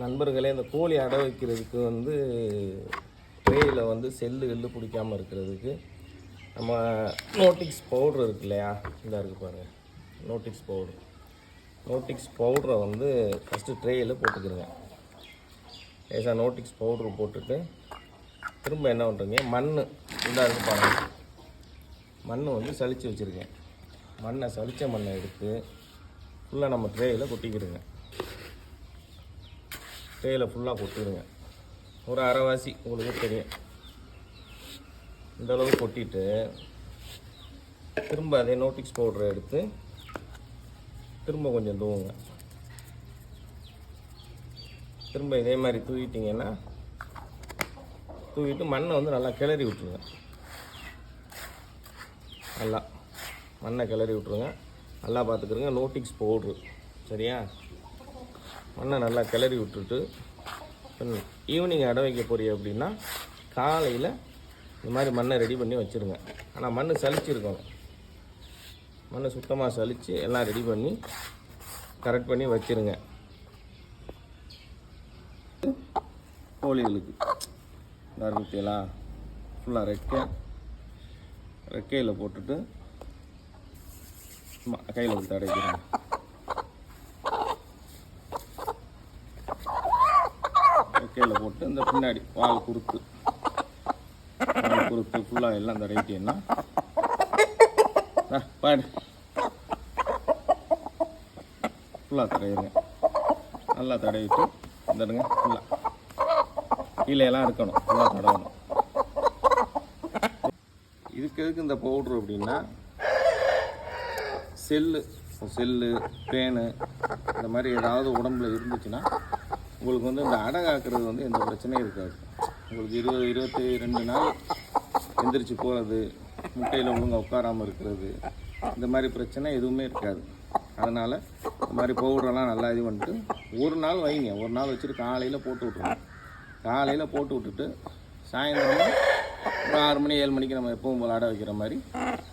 நண்பர்களே இந்த கோழி அடை வைக்கிறதுக்கு வந்து ட்ரேயில் வந்து செல்லு எள்ளு பிடிக்காமல் இருக்கிறதுக்கு நம்ம நோட்டிக்ஸ் பவுட்ரு இருக்கு இல்லையா? இந்த இருக்கு பாருங்கள் நோட்டிக்ஸ் பவுட்ரு நோட்டிக்ஸ் பவுடரை வந்து ஃபஸ்ட்டு ட்ரேயில் போட்டுக்கிறங்க. லேசாக நோட்டிக்ஸ் பவுட்ரு போட்டுட்டு திரும்ப என்ன பண்ணுறீங்க மண் இதாக இருக்கு பாருங்கள் மண் வந்து சளிச்சு வச்சுருக்கேன். மண்ணை சலித்த மண்ணை எடுத்து ஃபுல்லாக நம்ம ட்ரேயில் கொட்டிக்கிடுங்க ட்ரேயில் ஃபுல்லாக கொட்டிடுங்க. ஒரு அரைவாசி உங்களுக்கு தெரியும். இந்தளவு கொட்டிட்டு திரும்ப அதே நோட்டிக்ஸ் பவுடரை எடுத்து திரும்ப கொஞ்சம் தூவுங்க. திரும்ப இதே மாதிரி தூவிட்டிங்கன்னா தூவிட்டு மண்ணை வந்து நல்லா கிளறி விட்டுருங்க. நல்லா மண்ணை கிளறி விட்ருங்க நல்லா பார்த்துக்கிறங்க நோட்டிக்ஸ் பவுட்ரு சரியா? மண்ணை நல்லா கிளறி விட்டுட்டு ஈவினிங் அடை வைக்க போறீங்க அப்படின்னா காலையில் இந்த மாதிரி மண்ணை ரெடி பண்ணி வச்சுருங்க. ஆனால் மண் சளிச்சிருக்கணும் மண்ணை சுத்தமாக சலித்து எல்லாம் ரெடி பண்ணி கரெக்ட் பண்ணி வச்சுருங்க. கோழிகளுக்கு ஆரம்பிக்கலாம் ஃபுல்லாக ரெக்கை ரெக்கையில் போட்டுட்டு கையில் விட்டு அடைக்கிறேன். ரெக்கையில் போட்டு இந்த பின்னாடி வால் குறுத்து வால் குறுத்து ஃபுல்லாக எல்லாம் தடவிட்டீங்கன்னா ஆ, பாடு ஃபுல்லாக தடையுங்க நல்லா தடவிட்டு வந்துடுங்க ஃபுல்லாக கீழே எல்லாம் இருக்கணும் ஃபுல்லாக தடவணும். இதுக்கு எதுக்கு இந்த பவுட்ரு அப்படின்னா செல்லு செல்லு பேனு இந்த மாதிரி ஏதாவது உடம்புல இருந்துச்சுன்னா உங்களுக்கு வந்து இந்த அடை காக்கிறது வந்து எந்த பிரச்சனையும் இருக்காது. உங்களுக்கு இருபது இருபத்தி ரெண்டு நாள் எந்திரிச்சு போகிறது முட்டையில் ஒழுங்காக உட்காராமல் இருக்கிறது இந்த மாதிரி பிரச்சனை எதுவுமே இருக்காது. அதனால் இந்த மாதிரி பவுடரெல்லாம் நல்லா இது பண்ணிட்டு ஒரு நாள் வைங்க. ஒரு நாள் வச்சுட்டு காலையில் போட்டு விட்ருவோம் காலையில் போட்டு விட்டுட்டு சாயந்தரம் ஒரு ஆறு மணி ஏழு மணிக்கு நம்ம எப்பவும் போல் அடை வைக்கிற மாதிரி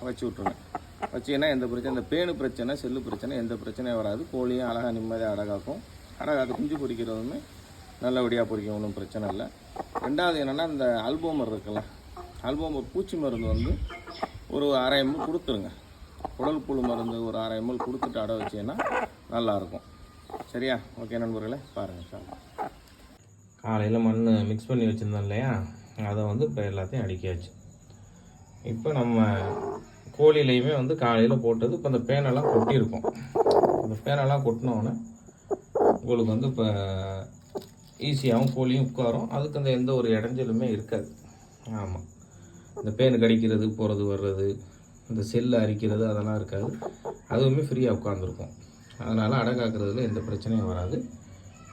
வச்சு விட்ருவேன் வச்சீங்கன்னா எந்த பிரச்சனை இந்த பேனு பிரச்சனை செல்லு பிரச்சனை எந்த பிரச்சனையும் வராது. கோழியும் அழகாக நிம்மதியாக ஆனால் அது குஞ்சு பொரிக்கிறதுமே நல்லபடியாக பொரிக்கும் ஒன்றும் பிரச்சனை இல்லை. ரெண்டாவது என்னென்னா இந்த அல்போமர் இருக்குல்ல அல்போமர் பூச்சி மருந்து வந்து ஒரு அரை எம்எல் கொடுத்துருங்க. குடல் புழு மருந்து ஒரு அரை எம்எல் கொடுத்துட்டு அடை வச்சிங்கன்னா நல்லாயிருக்கும். சரியா? ஓகே நண்பர்களே பாருங்கள் சார். காலையில் மண் மிக்ஸ் பண்ணி வச்சுருந்தோம் இல்லையா? அதை வந்து இப்போ எல்லாத்தையும் அடிக்காச்சு இப்போ நம்ம கோழிலையுமே வந்து காலையில் போட்டது இப்போ அந்த பேனெல்லாம் கொட்டியிருக்கோம். அந்த பேனெல்லாம் கொட்டினோடனே உங்களுக்கு வந்து இப்போ ஈஸியாகவும் கோழியும் உட்காரும். அதுக்கு அந்த எந்த ஒரு இடைஞ்சலுமே இருக்காது. ஆமாம் இந்த பேனு கடிக்கிறது போகிறது வர்றது இந்த செல்லு அரிக்கிறது அதெல்லாம் இருக்காது. அதுவுமே ஃப்ரீயாக உட்காந்துருக்கும் அதனால் அடை காக்கிறதுல எந்த பிரச்சனையும் வராது.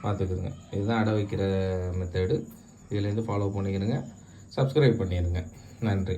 பார்த்துக்குதுங்க இதுதான் அடை வைக்கிற மெத்தேடு இதுலேருந்து ஃபாலோ பண்ணிக்கிறங்க சப்ஸ்கிரைப் பண்ணிடுங்க. நன்றி.